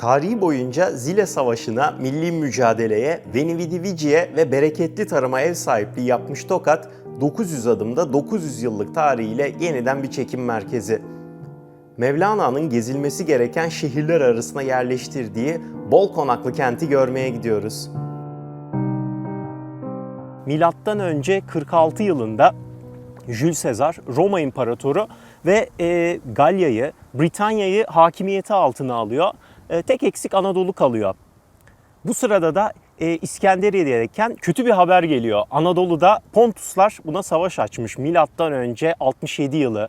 Tarihi boyunca Zile Savaşı'na, milli mücadeleye, Venividi Vici'ye ve bereketli tarıma ev sahipliği yapmış Tokat, 900 adımda 900 yıllık tarihiyle yeniden bir çekim merkezi. Mevlana'nın gezilmesi gereken şehirler arasına yerleştirdiği bol konaklı kenti görmeye gidiyoruz. Milattan önce 46 yılında Jules Caesar Roma İmparatoru ve e, Galya'yı, Britanya'yı hakimiyeti altına alıyor. E, tek eksik Anadolu kalıyor. Bu sırada da e, İskenderiye'deyken kötü bir haber geliyor. Anadolu'da Pontuslar buna savaş açmış. Milattan önce 67 yılı.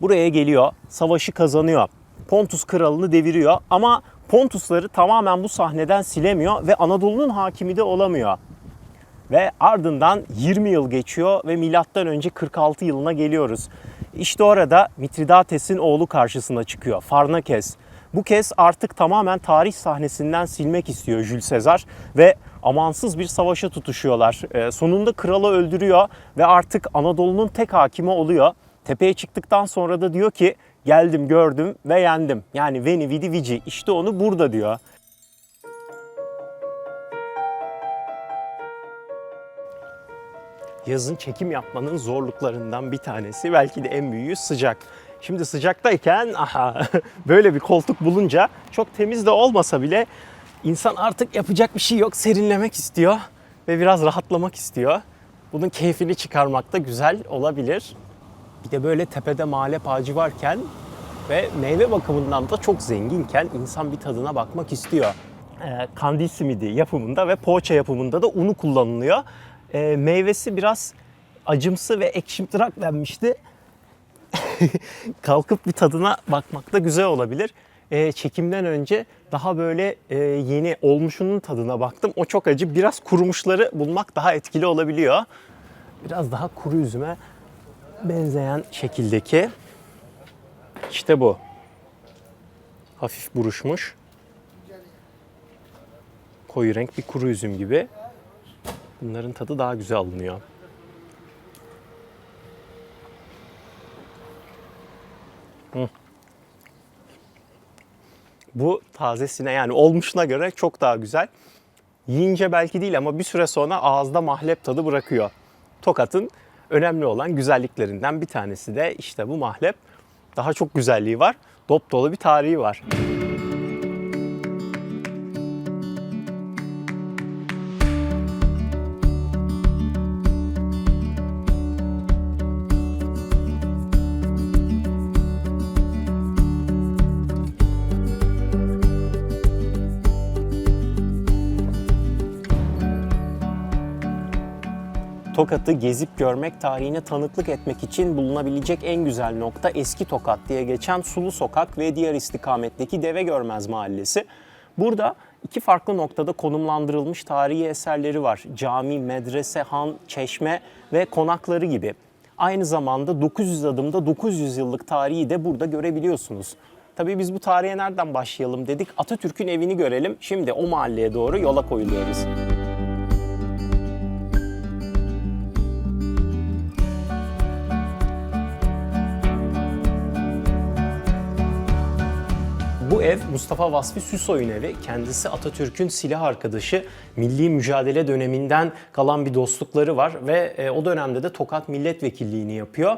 Buraya geliyor, savaşı kazanıyor. Pontus kralını deviriyor ama Pontusları tamamen bu sahneden silemiyor ve Anadolu'nun hakimi de olamıyor. Ve ardından 20 yıl geçiyor ve milattan önce 46 yılına geliyoruz. İşte orada Mitridates'in oğlu karşısına çıkıyor. Farnakes. Bu kez artık tamamen tarih sahnesinden silmek istiyor Jules Caesar ve amansız bir savaşa tutuşuyorlar. Ee, sonunda kralı öldürüyor ve artık Anadolu'nun tek hakimi oluyor. Tepeye çıktıktan sonra da diyor ki geldim gördüm ve yendim. Yani Veni Vidi Vici işte onu burada diyor. yazın çekim yapmanın zorluklarından bir tanesi belki de en büyüğü sıcak. Şimdi sıcaktayken aha böyle bir koltuk bulunca çok temiz de olmasa bile insan artık yapacak bir şey yok serinlemek istiyor ve biraz rahatlamak istiyor. Bunun keyfini çıkarmak da güzel olabilir. Bir de böyle tepede mahalle ağacı varken ve meyve bakımından da çok zenginken insan bir tadına bakmak istiyor. Ee, kandil simidi yapımında ve poğaça yapımında da unu kullanılıyor. Ee, meyvesi biraz acımsı ve ekşimtırak denmişti. Kalkıp bir tadına bakmak da güzel olabilir. Ee, çekimden önce daha böyle e, yeni olmuşunun tadına baktım. O çok acı. Biraz kurumuşları bulmak daha etkili olabiliyor. Biraz daha kuru üzüme benzeyen şekildeki. İşte bu. Hafif buruşmuş. Koyu renk bir kuru üzüm gibi. Bunların tadı daha güzel alınıyor. Bu tazesine yani olmuşuna göre çok daha güzel. Yiyince belki değil ama bir süre sonra ağızda mahlep tadı bırakıyor. Tokat'ın önemli olan güzelliklerinden bir tanesi de işte bu mahlep. Daha çok güzelliği var. Dop dolu bir tarihi var. Tokat'ı gezip görmek, tarihine tanıklık etmek için bulunabilecek en güzel nokta Eski Tokat diye geçen Sulu Sokak ve diğer istikametteki Deve Görmez Mahallesi. Burada iki farklı noktada konumlandırılmış tarihi eserleri var. Cami, medrese, han, çeşme ve konakları gibi. Aynı zamanda 900 adımda 900 yıllık tarihi de burada görebiliyorsunuz. Tabii biz bu tarihe nereden başlayalım dedik. Atatürk'ün evini görelim. Şimdi o mahalleye doğru yola koyuluyoruz. Bu ev Mustafa Vasfi Süsoy'un evi. Kendisi Atatürk'ün silah arkadaşı. Milli mücadele döneminden kalan bir dostlukları var ve e, o dönemde de Tokat milletvekilliğini yapıyor.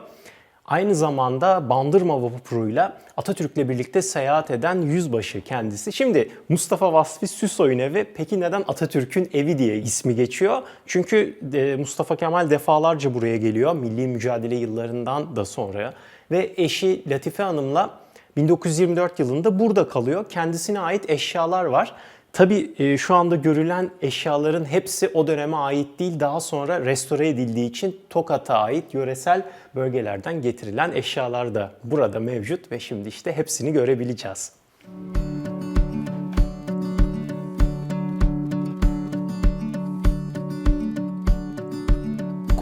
Aynı zamanda Bandırma vapuruyla Atatürk'le birlikte seyahat eden yüzbaşı kendisi. Şimdi Mustafa Vasfi Süsoy'un evi peki neden Atatürk'ün evi diye ismi geçiyor? Çünkü e, Mustafa Kemal defalarca buraya geliyor milli mücadele yıllarından da sonra ve eşi Latife Hanım'la 1924 yılında burada kalıyor. Kendisine ait eşyalar var. Tabii e, şu anda görülen eşyaların hepsi o döneme ait değil. Daha sonra restore edildiği için Tokat'a ait yöresel bölgelerden getirilen eşyalar da burada mevcut ve şimdi işte hepsini görebileceğiz.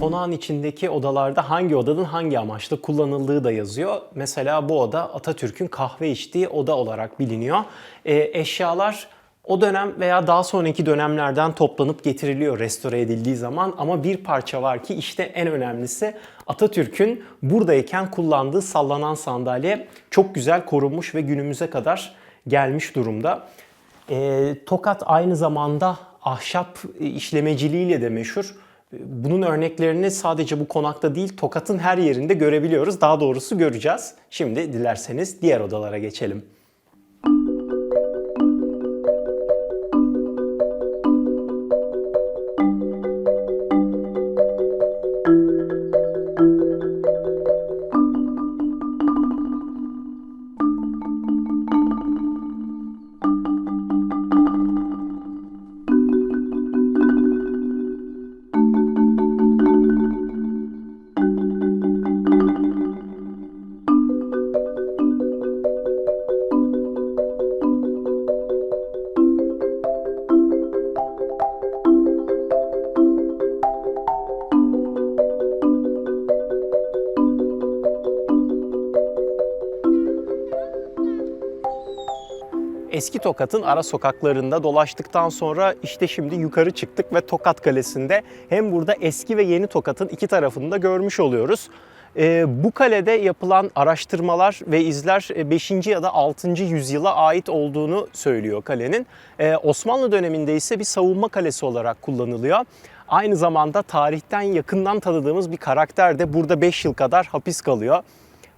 Konağın içindeki odalarda hangi odanın hangi amaçla kullanıldığı da yazıyor. Mesela bu oda Atatürk'ün kahve içtiği oda olarak biliniyor. E, eşyalar o dönem veya daha sonraki dönemlerden toplanıp getiriliyor restore edildiği zaman ama bir parça var ki işte en önemlisi Atatürk'ün buradayken kullandığı sallanan sandalye çok güzel korunmuş ve günümüze kadar gelmiş durumda. E, Tokat aynı zamanda ahşap işlemeciliğiyle de meşhur. Bunun örneklerini sadece bu konakta değil Tokat'ın her yerinde görebiliyoruz. Daha doğrusu göreceğiz. Şimdi dilerseniz diğer odalara geçelim. Eski Tokat'ın ara sokaklarında dolaştıktan sonra işte şimdi yukarı çıktık ve Tokat Kalesi'nde hem burada eski ve yeni Tokat'ın iki tarafını da görmüş oluyoruz. Ee, bu kalede yapılan araştırmalar ve izler 5. ya da 6. yüzyıla ait olduğunu söylüyor kalenin. Ee, Osmanlı döneminde ise bir savunma kalesi olarak kullanılıyor. Aynı zamanda tarihten yakından tanıdığımız bir karakter de burada 5 yıl kadar hapis kalıyor.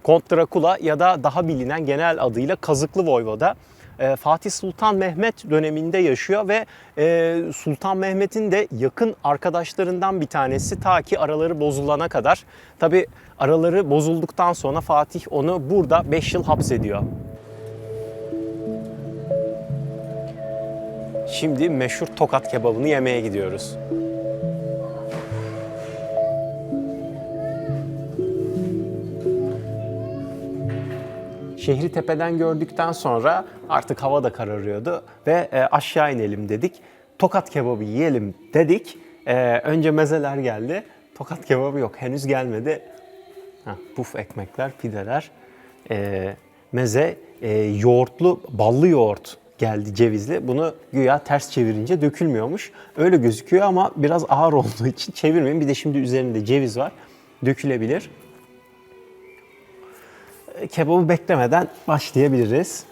Kont Drakula ya da daha bilinen genel adıyla Kazıklı Voyvoda. Ee, Fatih Sultan Mehmet döneminde yaşıyor ve e, Sultan Mehmet'in de yakın arkadaşlarından bir tanesi ta ki araları bozulana kadar. Tabi araları bozulduktan sonra Fatih onu burada 5 yıl hapsediyor. Şimdi meşhur tokat kebabını yemeye gidiyoruz. Şehri tepeden gördükten sonra artık hava da kararıyordu ve e, aşağı inelim dedik. Tokat kebabı yiyelim dedik. E, önce mezeler geldi. Tokat kebabı yok. Henüz gelmedi. Heh, puf ekmekler, pideler. E, meze, e, yoğurtlu, ballı yoğurt geldi cevizli. Bunu güya ters çevirince dökülmüyormuş. Öyle gözüküyor ama biraz ağır olduğu için çevirmeyin. Bir de şimdi üzerinde ceviz var. Dökülebilir kebabı beklemeden başlayabiliriz.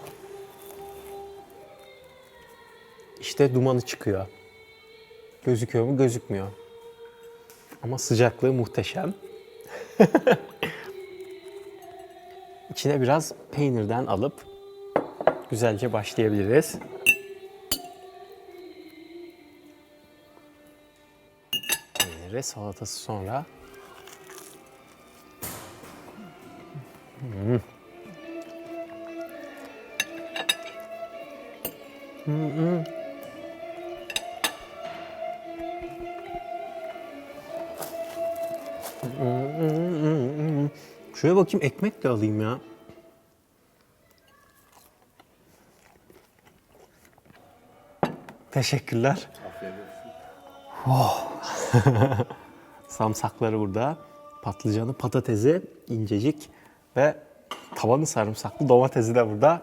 İşte dumanı çıkıyor. Gözüküyor mu? Gözükmüyor. Ama sıcaklığı muhteşem. İçine biraz peynirden alıp güzelce başlayabiliriz. Peyniri, salatası sonra. Şuraya bakayım ekmek de alayım ya. Teşekkürler. Oh. Samsakları burada. Patlıcanı, patatesi incecik ve tavanı sarımsaklı domatesi de burada.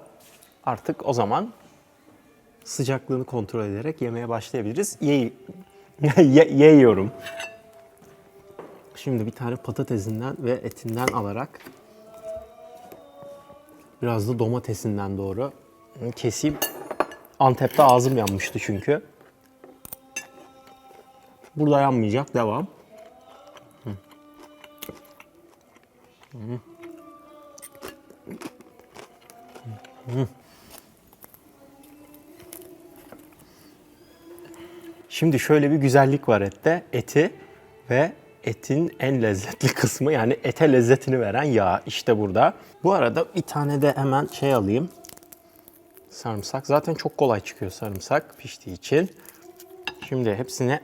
Artık o zaman sıcaklığını kontrol ederek yemeye başlayabiliriz. Ye, yiyorum. Şimdi bir tane patatesinden ve etinden alarak biraz da domatesinden doğru keseyim. Antep'te ağzım yanmıştı çünkü. Burada yanmayacak. Devam. Hı. Şimdi şöyle bir güzellik var ette. Eti ve etin en lezzetli kısmı yani ete lezzetini veren yağ işte burada. Bu arada bir tane de hemen şey alayım. Sarımsak. Zaten çok kolay çıkıyor sarımsak piştiği için. Şimdi hepsini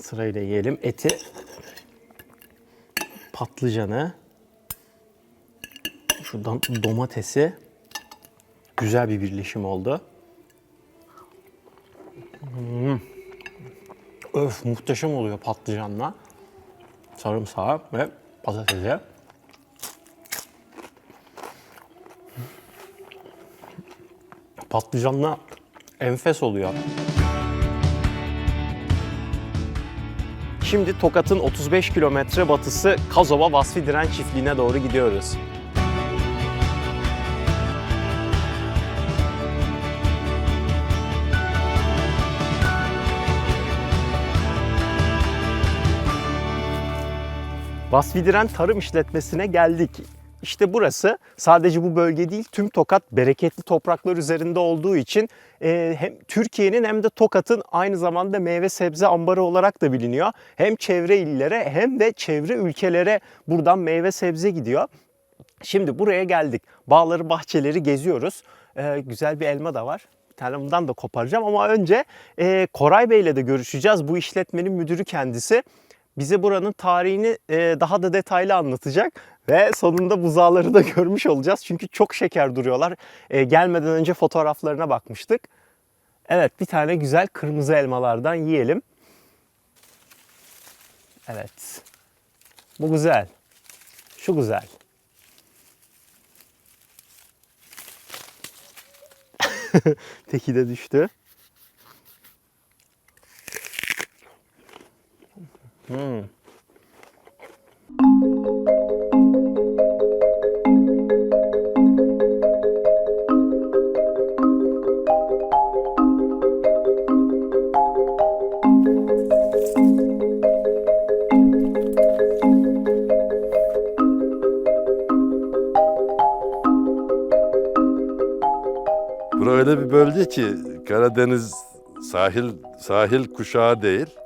sırayla yiyelim. Eti, patlıcanı, şuradan domatesi güzel bir birleşim oldu. Hmm. Öf muhteşem oluyor patlıcanla. Sarımsağı ve patatesi. Patlıcanla enfes oluyor. Şimdi Tokat'ın 35 kilometre batısı Kazova Vasfi Diren Çiftliği'ne doğru gidiyoruz. Basvidiren Tarım İşletmesi'ne geldik. İşte burası sadece bu bölge değil tüm Tokat bereketli topraklar üzerinde olduğu için e, hem Türkiye'nin hem de Tokat'ın aynı zamanda meyve sebze ambarı olarak da biliniyor. Hem çevre illere hem de çevre ülkelere buradan meyve sebze gidiyor. Şimdi buraya geldik. Bağları, bahçeleri geziyoruz. Ee, güzel bir elma da var. Tane bundan da koparacağım ama önce e, Koray Bey ile de görüşeceğiz. Bu işletmenin müdürü kendisi. Bize buranın tarihini e, daha da detaylı anlatacak ve sonunda buzağları da görmüş olacağız. Çünkü çok şeker duruyorlar. E, gelmeden önce fotoğraflarına bakmıştık. Evet bir tane güzel kırmızı elmalardan yiyelim. Evet. Bu güzel. Şu güzel. Teki de düştü. Hmm. Bura öyle bir bölge ki Karadeniz sahil sahil kuşağı değil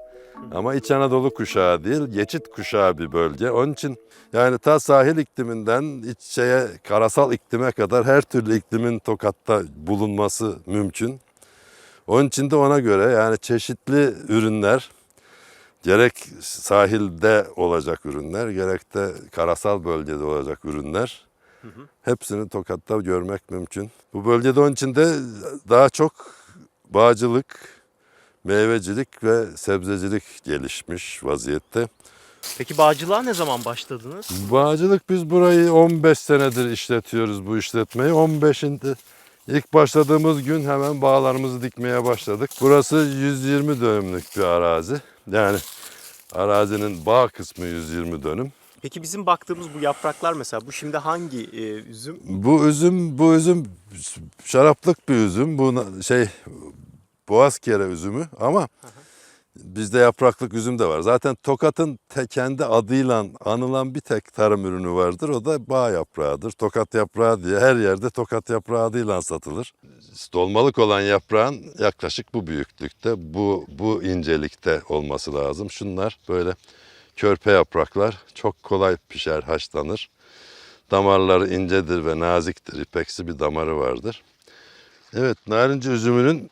ama İç Anadolu kuşağı değil, geçit kuşağı bir bölge. Onun için yani ta sahil ikliminden iç şeye karasal iklime kadar her türlü iklimin Tokat'ta bulunması mümkün. Onun için de ona göre yani çeşitli ürünler gerek sahilde olacak ürünler gerek de karasal bölgede olacak ürünler Hepsini Tokat'ta görmek mümkün. Bu bölgede onun için de daha çok bağcılık, meyvecilik ve sebzecilik gelişmiş vaziyette. Peki bağcılığa ne zaman başladınız? Bağcılık biz burayı 15 senedir işletiyoruz bu işletmeyi. 15'inde ilk başladığımız gün hemen bağlarımızı dikmeye başladık. Burası 120 dönümlük bir arazi. Yani arazinin bağ kısmı 120 dönüm. Peki bizim baktığımız bu yapraklar mesela bu şimdi hangi e, üzüm? Bu üzüm bu üzüm şaraplık bir üzüm. Bu şey boğaz kere üzümü ama bizde yapraklık üzüm de var. Zaten Tokat'ın te- kendi adıyla anılan bir tek tarım ürünü vardır. O da bağ yaprağıdır. Tokat yaprağı diye her yerde Tokat yaprağı adıyla satılır. Dolmalık olan yaprağın yaklaşık bu büyüklükte, bu bu incelikte olması lazım. Şunlar böyle körpe yapraklar çok kolay pişer, haşlanır. Damarları incedir ve naziktir. İpeksi bir damarı vardır. Evet, narinci üzümünün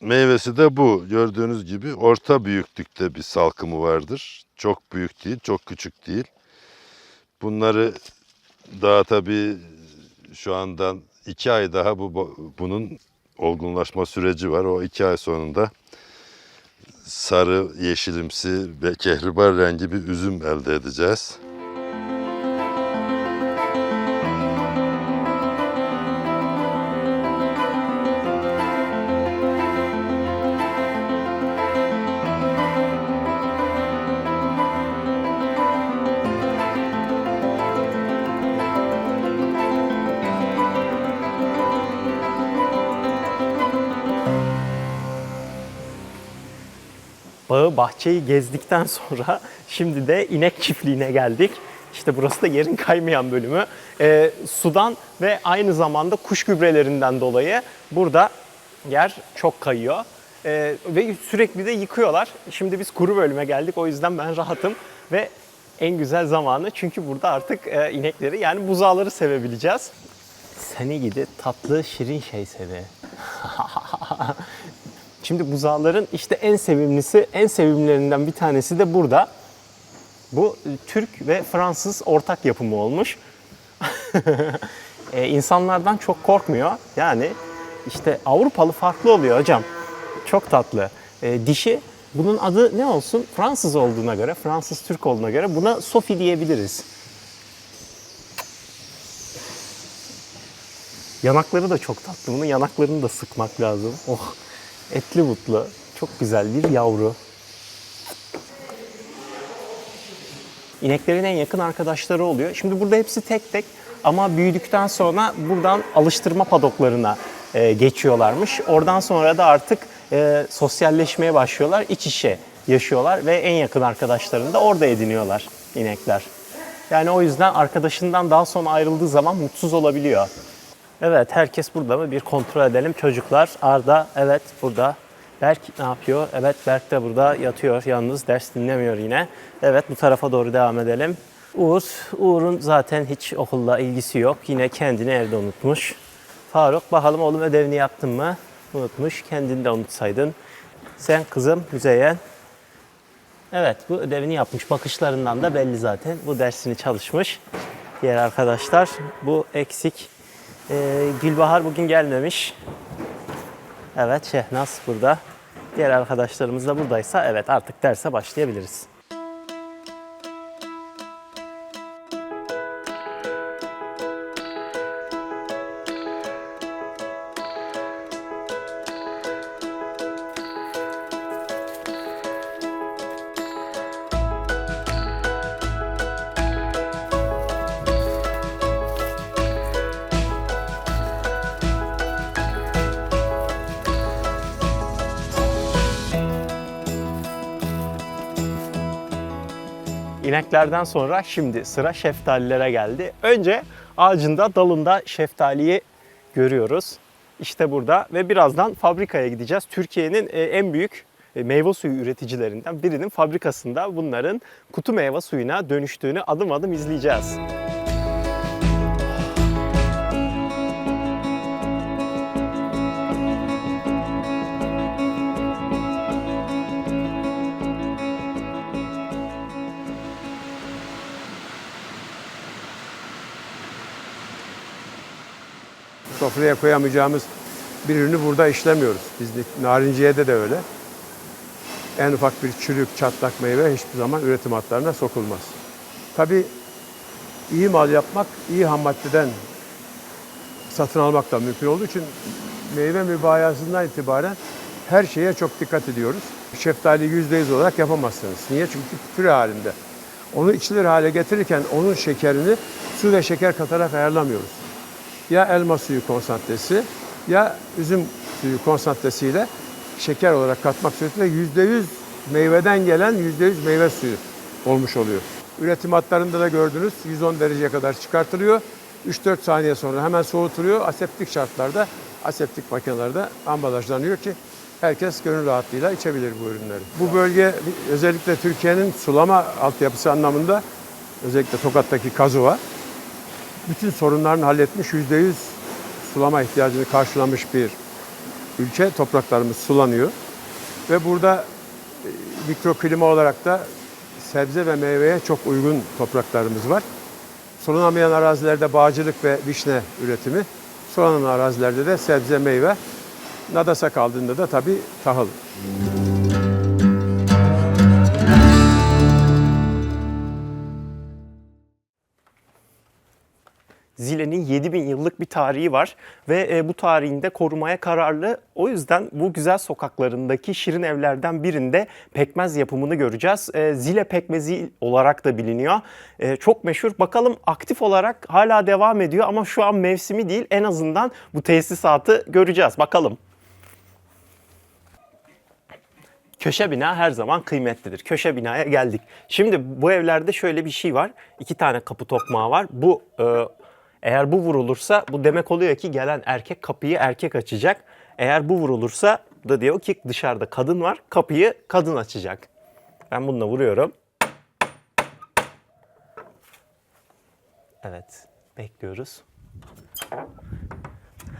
meyvesi de bu. Gördüğünüz gibi orta büyüklükte bir salkımı vardır. Çok büyük değil, çok küçük değil. Bunları daha tabii şu andan iki ay daha bu bunun olgunlaşma süreci var. O iki ay sonunda sarı, yeşilimsi ve kehribar rengi bir üzüm elde edeceğiz. Bağı, bahçeyi gezdikten sonra şimdi de inek çiftliğine geldik. İşte burası da yerin kaymayan bölümü. Ee, sudan ve aynı zamanda kuş gübrelerinden dolayı burada yer çok kayıyor. Ee, ve sürekli de yıkıyorlar. Şimdi biz kuru bölüme geldik o yüzden ben rahatım ve en güzel zamanı çünkü burada artık e, inekleri yani buzağları sevebileceğiz. Seni gidi tatlı şirin şey seni. Şimdi buzağların işte en sevimlisi, en sevimlilerinden bir tanesi de burada. Bu e, Türk ve Fransız ortak yapımı olmuş. e, insanlardan çok korkmuyor. Yani işte Avrupalı farklı oluyor hocam. Çok tatlı. E, dişi bunun adı ne olsun? Fransız olduğuna göre, Fransız Türk olduğuna göre buna Sophie diyebiliriz. Yanakları da çok tatlı. Bunun yanaklarını da sıkmak lazım. Oh, etli butlu. Çok güzel bir yavru. İneklerin en yakın arkadaşları oluyor. Şimdi burada hepsi tek tek ama büyüdükten sonra buradan alıştırma padoklarına e, geçiyorlarmış. Oradan sonra da artık e, sosyalleşmeye başlıyorlar. İç içe yaşıyorlar ve en yakın arkadaşlarını da orada ediniyorlar inekler. Yani o yüzden arkadaşından daha sonra ayrıldığı zaman mutsuz olabiliyor. Evet herkes burada mı? Bir kontrol edelim. Çocuklar Arda evet burada. Berk ne yapıyor? Evet Berk de burada yatıyor yalnız ders dinlemiyor yine. Evet bu tarafa doğru devam edelim. Uğur, Uğur'un zaten hiç okulla ilgisi yok. Yine kendini evde unutmuş. Faruk bakalım oğlum ödevini yaptın mı? Unutmuş. Kendini de unutsaydın. Sen kızım Müzeyyen. Evet bu ödevini yapmış. Bakışlarından da belli zaten. Bu dersini çalışmış. Diğer arkadaşlar bu eksik. Ee, Gülbahar bugün gelmemiş. Evet Şehnaz burada. Diğer arkadaşlarımız da buradaysa evet artık derse başlayabiliriz. İneklerden sonra şimdi sıra şeftalilere geldi. Önce ağacında dalında şeftaliyi görüyoruz. İşte burada ve birazdan fabrikaya gideceğiz. Türkiye'nin e, en büyük e, meyve suyu üreticilerinden birinin fabrikasında bunların kutu meyve suyuna dönüştüğünü adım adım izleyeceğiz. Sofraya koyamayacağımız bir ürünü burada işlemiyoruz. Biz de, narinciyede de öyle. En ufak bir çürük, çatlak meyve hiçbir zaman üretim hatlarına sokulmaz. Tabii iyi mal yapmak, iyi ham maddeden satın almak da mümkün olduğu için meyve mübayasından itibaren her şeye çok dikkat ediyoruz. Şeftali yüzde yüz olarak yapamazsınız. Niye? Çünkü püre halinde. Onu içilir hale getirirken onun şekerini su ve şeker katarak ayarlamıyoruz ya elma suyu konsantresi ya üzüm suyu konsantresiyle şeker olarak katmak suretiyle yüzde yüz meyveden gelen yüzde yüz meyve suyu olmuş oluyor. Üretim hatlarında da gördünüz 110 dereceye kadar çıkartılıyor. 3-4 saniye sonra hemen soğutuluyor. Aseptik şartlarda, aseptik makinelerde ambalajlanıyor ki herkes gönül rahatlığıyla içebilir bu ürünleri. Bu bölge özellikle Türkiye'nin sulama altyapısı anlamında özellikle Tokat'taki Kazuva bütün sorunlarını halletmiş, %100 sulama ihtiyacını karşılamış bir ülke. Topraklarımız sulanıyor. Ve burada e, mikroklima olarak da sebze ve meyveye çok uygun topraklarımız var. Sulanamayan arazilerde bağcılık ve vişne üretimi, sulanan arazilerde de sebze, meyve, nadasa kaldığında da tabii tahıl. Zile'nin 7000 yıllık bir tarihi var ve e, bu tarihinde korumaya kararlı. O yüzden bu güzel sokaklarındaki şirin evlerden birinde pekmez yapımını göreceğiz. E, Zile pekmezi olarak da biliniyor. E, çok meşhur. Bakalım aktif olarak hala devam ediyor ama şu an mevsimi değil. En azından bu tesisatı göreceğiz. Bakalım. Köşe bina her zaman kıymetlidir. Köşe binaya geldik. Şimdi bu evlerde şöyle bir şey var. İki tane kapı tokmağı var. Bu e, eğer bu vurulursa bu demek oluyor ki gelen erkek kapıyı erkek açacak. Eğer bu vurulursa da diyor ki dışarıda kadın var. Kapıyı kadın açacak. Ben bununla vuruyorum. Evet. Bekliyoruz.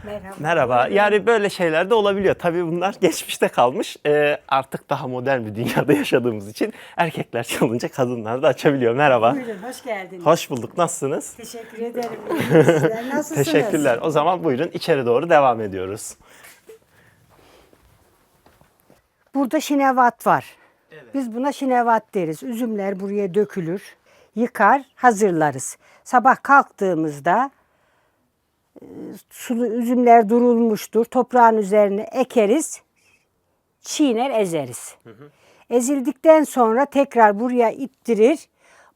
Merhaba. Merhaba. Yani böyle şeyler de olabiliyor. Tabii bunlar geçmişte kalmış. Ee, artık daha modern bir dünyada yaşadığımız için erkekler çalınca kadınlar da açabiliyor. Merhaba. Buyurun, hoş geldiniz. Hoş bulduk. Nasılsınız? Teşekkür ederim. Sizler nasılsınız? Teşekkürler. O zaman buyurun içeri doğru devam ediyoruz. Burada şinevat var. Biz buna şinevat deriz. Üzümler buraya dökülür. Yıkar, hazırlarız. Sabah kalktığımızda sulu üzümler durulmuştur. Toprağın üzerine ekeriz. Çiğner ezeriz. Ezildikten sonra tekrar buraya ittirir.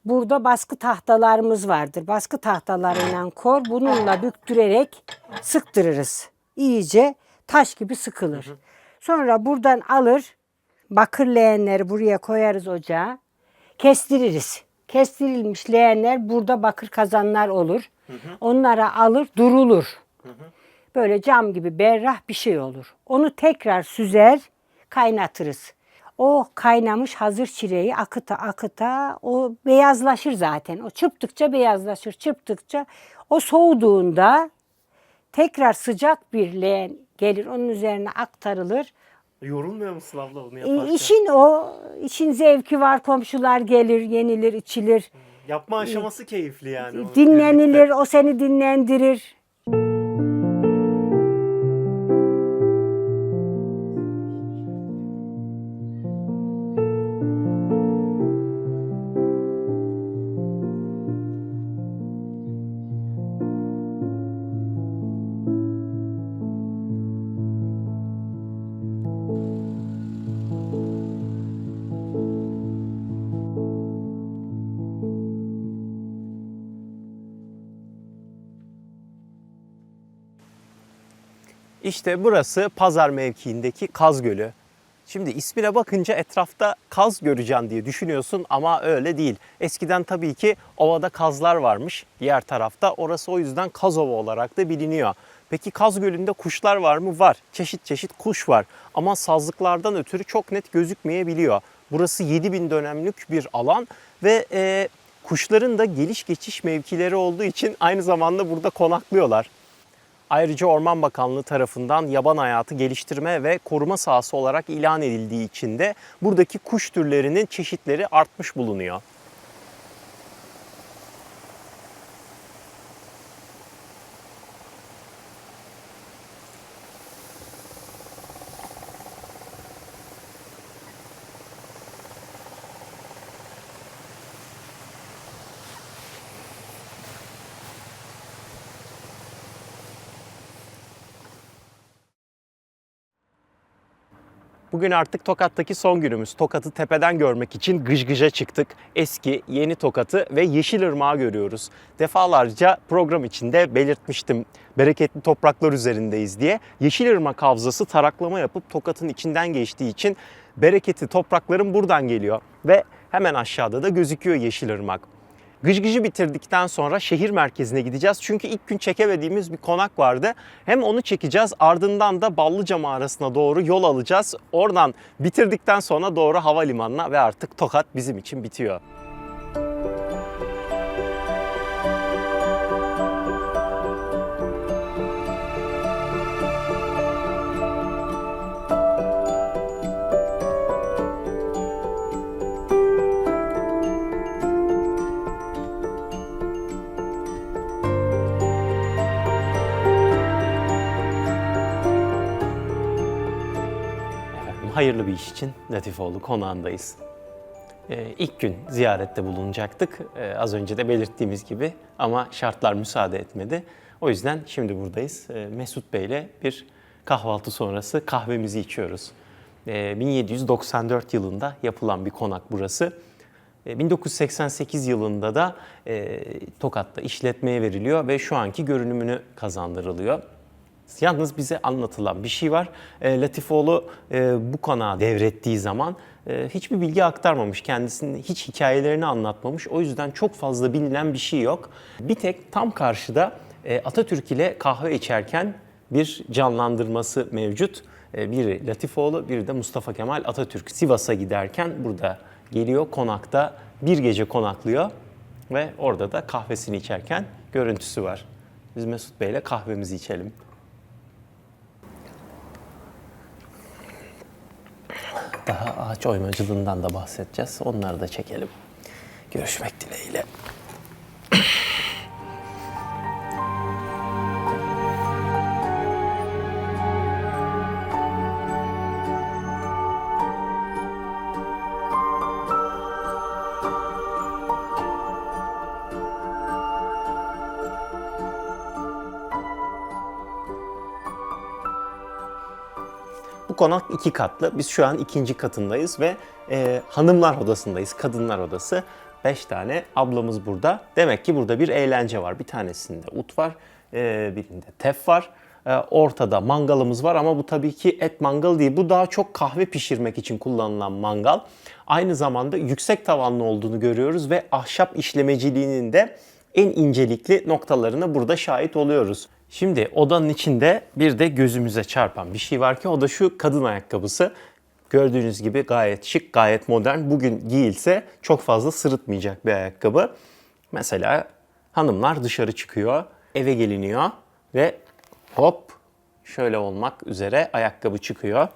Burada baskı tahtalarımız vardır. Baskı tahtalarıyla kor bununla büktürerek sıktırırız. İyice taş gibi sıkılır. Sonra buradan alır bakır leğenleri buraya koyarız ocağa. Kestiririz. Kestirilmiş leğenler burada bakır kazanlar olur. Onlara alır durulur. Böyle cam gibi berrah bir şey olur. Onu tekrar süzer, kaynatırız. O kaynamış hazır çileği akıta akıta o beyazlaşır zaten. O çırptıkça beyazlaşır, çırptıkça o soğuduğunda tekrar sıcak bir leğen gelir onun üzerine aktarılır. Yorulmuyor musun abla bunu E, işin o, işin zevki var. Komşular gelir, yenilir, içilir. Yapma aşaması keyifli yani. dinlenilir, o seni dinlendirir. İşte burası pazar mevkiindeki Kaz Gölü. Şimdi ismine bakınca etrafta kaz göreceksin diye düşünüyorsun ama öyle değil. Eskiden tabii ki ovada kazlar varmış diğer tarafta. Orası o yüzden Kazova olarak da biliniyor. Peki Kaz Gölü'nde kuşlar var mı? Var. Çeşit çeşit kuş var. Ama sazlıklardan ötürü çok net gözükmeyebiliyor. Burası 7000 dönemlik bir alan ve e, kuşların da geliş geçiş mevkileri olduğu için aynı zamanda burada konaklıyorlar. Ayrıca Orman Bakanlığı tarafından yaban hayatı geliştirme ve koruma sahası olarak ilan edildiği için de buradaki kuş türlerinin çeşitleri artmış bulunuyor. Bugün artık Tokat'taki son günümüz. Tokat'ı tepeden görmek için gıjgıja çıktık. Eski, yeni Tokat'ı ve Yeşilırmak'ı görüyoruz. Defalarca program içinde belirtmiştim. Bereketli topraklar üzerindeyiz diye. Yeşilırmak Havzası taraklama yapıp Tokat'ın içinden geçtiği için bereketli toprakların buradan geliyor. Ve hemen aşağıda da gözüküyor Yeşilırmak. Gıcgıcı bitirdikten sonra şehir merkezine gideceğiz. Çünkü ilk gün çekemediğimiz bir konak vardı. Hem onu çekeceğiz ardından da Ballıca mağarasına doğru yol alacağız. Oradan bitirdikten sonra doğru havalimanına ve artık Tokat bizim için bitiyor. Hayırlı bir iş için Latifoğlu konağındayız. Ee, ilk gün ziyarette bulunacaktık. Ee, az önce de belirttiğimiz gibi ama şartlar müsaade etmedi. O yüzden şimdi buradayız. Ee, Mesut Bey'le bir kahvaltı sonrası kahvemizi içiyoruz. Ee, 1794 yılında yapılan bir konak burası. Ee, 1988 yılında da e, Tokat'ta işletmeye veriliyor ve şu anki görünümünü kazandırılıyor. Yalnız bize anlatılan bir şey var. E, Latifoğlu e, bu konağı devrettiği zaman e, hiçbir bilgi aktarmamış. Kendisinin hiç hikayelerini anlatmamış. O yüzden çok fazla bilinen bir şey yok. Bir tek tam karşıda Atatürk ile kahve içerken bir canlandırması mevcut. Biri Latifoğlu, biri de Mustafa Kemal Atatürk. Sivas'a giderken burada geliyor konakta bir gece konaklıyor ve orada da kahvesini içerken görüntüsü var. Biz Mesut Bey'le kahvemizi içelim. Daha ağaç oymacılığından da bahsedeceğiz. Onları da çekelim. Görüşmek dileğiyle. Bu konak iki katlı. Biz şu an ikinci katındayız ve e, hanımlar odasındayız. Kadınlar odası. Beş tane ablamız burada. Demek ki burada bir eğlence var. Bir tanesinde ut var, e, birinde tef var. Ee, ortada mangalımız var ama bu tabii ki et mangalı değil. Bu daha çok kahve pişirmek için kullanılan mangal. Aynı zamanda yüksek tavanlı olduğunu görüyoruz ve ahşap işlemeciliğinin de en incelikli noktalarına burada şahit oluyoruz. Şimdi odanın içinde bir de gözümüze çarpan bir şey var ki o da şu kadın ayakkabısı. Gördüğünüz gibi gayet şık, gayet modern. Bugün giyilse çok fazla sırıtmayacak bir ayakkabı. Mesela hanımlar dışarı çıkıyor, eve geliniyor ve hop şöyle olmak üzere ayakkabı çıkıyor.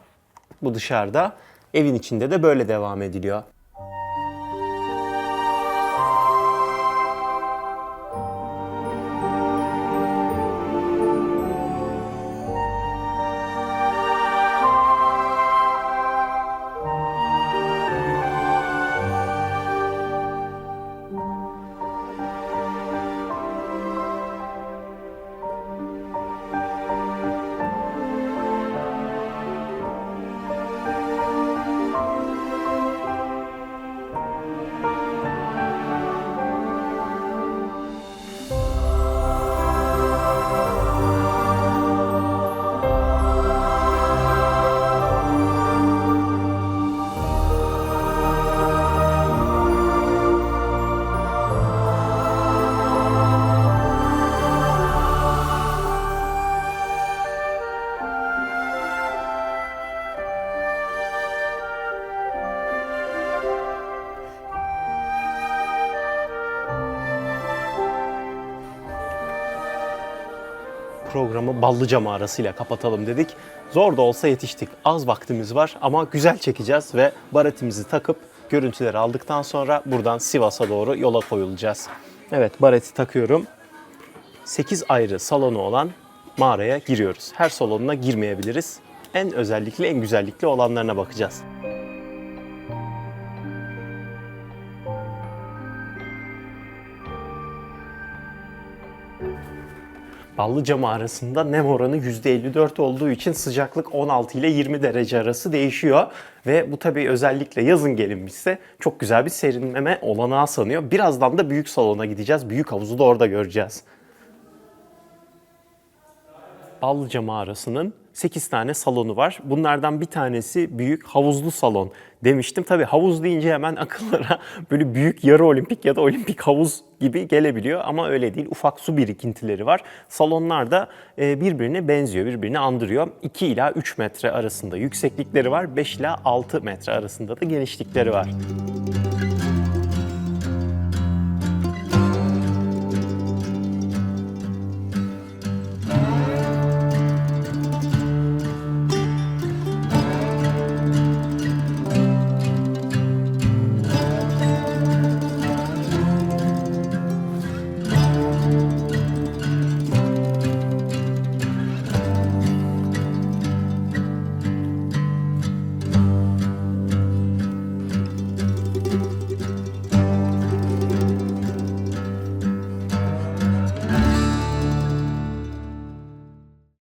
Bu dışarıda, evin içinde de böyle devam ediliyor. Programı Ballıca mağarasıyla kapatalım dedik. Zor da olsa yetiştik. Az vaktimiz var ama güzel çekeceğiz ve baretimizi takıp görüntüleri aldıktan sonra buradan Sivas'a doğru yola koyulacağız. Evet bareti takıyorum. 8 ayrı salonu olan mağaraya giriyoruz. Her salonuna girmeyebiliriz. En özellikli, en güzellikli olanlarına bakacağız. Ballıca mağarasında nem oranı %54 olduğu için sıcaklık 16 ile 20 derece arası değişiyor. Ve bu tabii özellikle yazın gelinmişse çok güzel bir serinleme olanağı sanıyor. Birazdan da büyük salona gideceğiz. Büyük havuzu da orada göreceğiz. Ballıca mağarasının 8 tane salonu var. Bunlardan bir tanesi büyük havuzlu salon demiştim. Tabii havuz deyince hemen akıllara böyle büyük yarı olimpik ya da olimpik havuz gibi gelebiliyor ama öyle değil. Ufak su birikintileri var. Salonlar da e, birbirine benziyor, birbirini andırıyor. 2 ila 3 metre arasında yükseklikleri var. 5 ila 6 metre arasında da genişlikleri var.